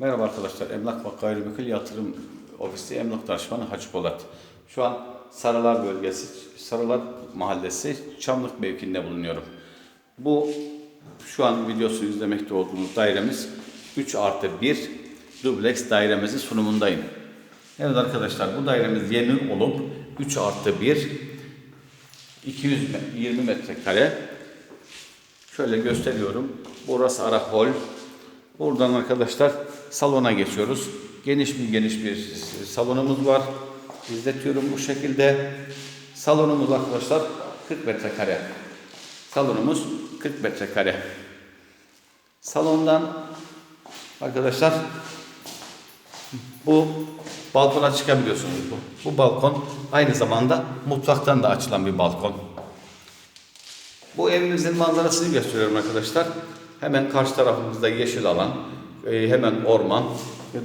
Merhaba arkadaşlar. Emlak Bak Gayrimenkul Yatırım Ofisi Emlak Danışmanı Hacı Polat. Şu an Sarılar bölgesi, Sarılar Mahallesi Çamlık mevkiinde bulunuyorum. Bu şu an videosunu izlemekte olduğunuz dairemiz 3 artı 1 dubleks dairemizin sunumundayım. Evet arkadaşlar bu dairemiz yeni olup 3 artı 1 220 metrekare Şöyle gösteriyorum. Burası ara hol. Buradan arkadaşlar salona geçiyoruz. Geniş bir geniş bir salonumuz var. İzletiyorum bu şekilde. Salonumuz arkadaşlar 40 metrekare. Salonumuz 40 metrekare. Salondan arkadaşlar bu balkona çıkabiliyorsunuz. Bu, bu balkon aynı zamanda mutfaktan da açılan bir balkon. Bu evimizin manzarasını gösteriyorum arkadaşlar. Hemen karşı tarafımızda yeşil alan, e, hemen orman,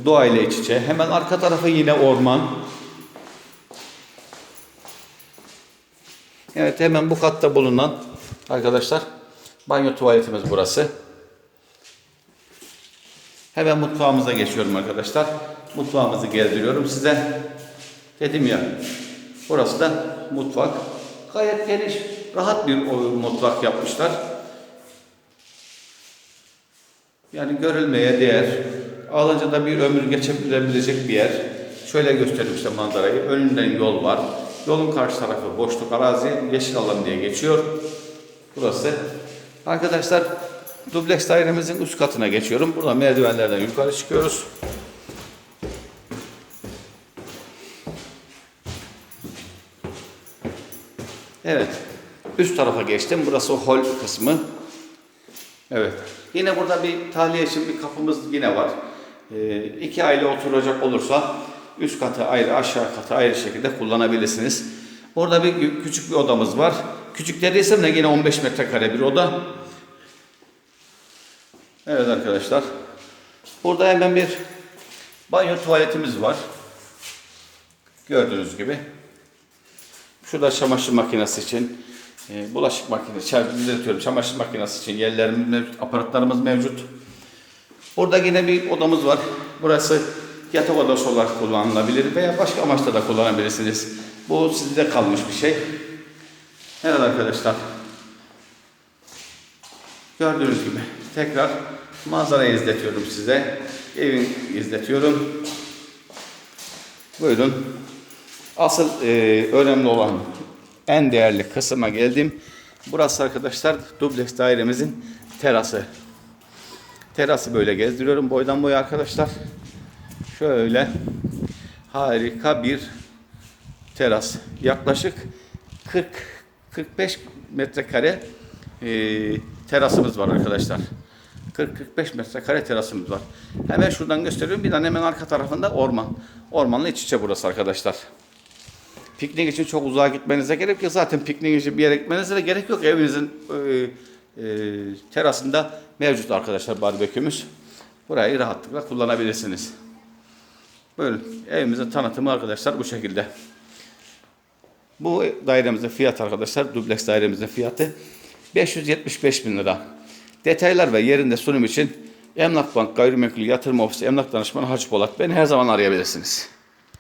doğa ile iç içe. Hemen arka tarafı yine orman. Evet hemen bu katta bulunan arkadaşlar banyo tuvaletimiz burası. Hemen mutfağımıza geçiyorum arkadaşlar. Mutfağımızı gezdiriyorum size. Dedim ya burası da mutfak. Gayet geniş, rahat bir mutfak yapmışlar. Yani görülmeye değer. Alınca da bir ömür geçebilebilecek bir yer. Şöyle göstereyim işte manzarayı. Önünden yol var. Yolun karşı tarafı boşluk arazi, yeşil alan diye geçiyor. Burası. Arkadaşlar dubleks dairemizin üst katına geçiyorum. Burada merdivenlerden yukarı çıkıyoruz. Evet. Üst tarafa geçtim. Burası hol kısmı. Evet. Yine burada bir tahliye için bir kapımız yine var. Ee, iki aile oturacak olursa üst katı ayrı, aşağı katı ayrı şekilde kullanabilirsiniz. Orada bir kü- küçük bir odamız var. Küçük dediysem de yine 15 metrekare bir oda. Evet arkadaşlar. Burada hemen bir banyo tuvaletimiz var. Gördüğünüz gibi. Şurada çamaşır makinesi için, e, bulaşık makinesi, çay- düzeltiyorum, çamaşır makinesi için yerlerimiz mevcut, aparatlarımız mevcut. Burada yine bir odamız var. Burası yatak odası olarak kullanılabilir veya başka amaçla da kullanabilirsiniz. Bu sizde kalmış bir şey. Evet arkadaşlar. Gördüğünüz gibi tekrar manzarayı izletiyorum size. Evi izletiyorum. Buyurun. Asıl e, önemli olan en değerli kısma geldim. Burası arkadaşlar dubleks dairemizin terası. Terası böyle gezdiriyorum boydan boya arkadaşlar. Şöyle harika bir teras. Yaklaşık 40 45 metrekare e, terasımız var arkadaşlar. 40-45 metrekare terasımız var. Hemen şuradan gösteriyorum. Bir tane hemen arka tarafında orman. Ormanla iç içe burası arkadaşlar. Piknik için çok uzağa gitmenize gerek yok. Zaten piknik için bir yere gitmenize de gerek yok. Evinizin e, e, terasında mevcut arkadaşlar barbekümüz. Burayı rahatlıkla kullanabilirsiniz. Buyurun. Evimizin tanıtımı arkadaşlar bu şekilde. Bu dairemizin fiyatı arkadaşlar, dubleks dairemizin fiyatı 575 bin lira. Detaylar ve yerinde sunum için Emlak Bank Gayrimenkul Yatırım Ofisi Emlak Danışmanı Hacı Polat. Beni her zaman arayabilirsiniz.